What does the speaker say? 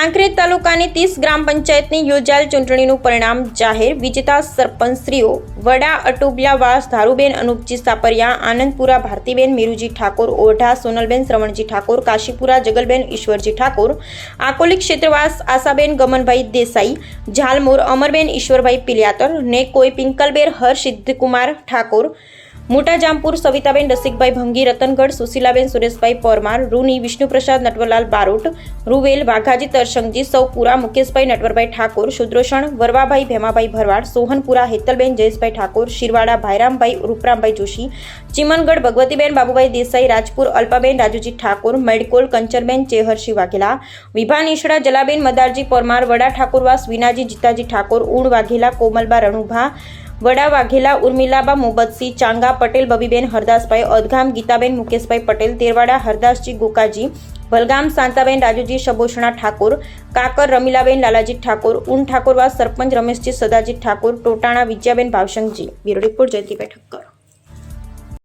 કાંકરેજ તાલુકાની ત્રીસ ગ્રામ પંચાયતની યોજાયેલ ચૂંટણીનું પરિણામ જાહેર. વિજેતા સરપંચશ્રીઓ વડા અટુબિયાવાસ ધારુબેન અનુપજી સાપરિયા, આનંદપુરા ભારતીબેન મીરુજી ઠાકોર, ઓઢા સોનલબેન શ્રવણજી ઠાકોર, કાશીપુરા જગલબેન ઈશ્વરજી ઠાકોર, આકોલી ક્ષેત્રવાસ આશાબેન ગમનભાઈ દેસાઈ, ઝાલમોર અમરબેન ઈશ્વરભાઈ પિલિયાતર ને કોઈ પિંકલબેર હર્ષ સિદ્ધકુમાર ઠાકોર મોટા જામપુર સવિતાબેન રસિકભાઈ ભંગી, રતનગઢ સુશીલાબેન સુરેશભાઈ પરમાર, રૂની વિષ્ણુપ્રસાદ નટવરલાલ બારોટ, રૂવેલ વાઘાજી તરસંગજી સૌપુરા મુકેશભાઈ નટવરભાઈ ઠાકોર, શુદ્રોષણ વરવાભાઈ ભેમાભાઈ ભરવાડ, સોહનપુરા હેતલબેન જયેશભાઈ ઠાકોર, શિરવાડા ભાઈરામભાઈ રૂપરામભાઈ જોશી, ચિમનગઢ ભગવતીબેન બાબુભાઈ દેસાઈ, રાજપુર અલ્પાબેન રાજુજી ઠાકોર, મેડકોલ કંચરબેન ચેહરસિંહ વાઘેલા, વિભા નિશડા, જલાબેન મદારજી પરમાર, વડા ઠાકોરવાસ વિનાજી જીતાજી ઠાકોર ઉણ વાઘેલા, કોમલબા રણુભા વડા વાઘેલા ઉર્મિલાબા મોબતસિંહ, ચાંગા પટેલ, બબીબેન હરદાસભાઈ, અદગામ ગીતાબેન, મુકેશભાઈ પટેલ, તેરવાડા હરદાસજી ગોકાજી ભલગામ શાંતાબેન રાજુજી, શબોષણા ઠાકોર, કાકર રમીલાબેન લાલાજી ઠાકોર, ઉન ઠાકોરવા sarpanch Rameshji Sadaji Thakor, Totana Vijayaben ભાવશંકજી. Bureau report Jayantibhai Thakkar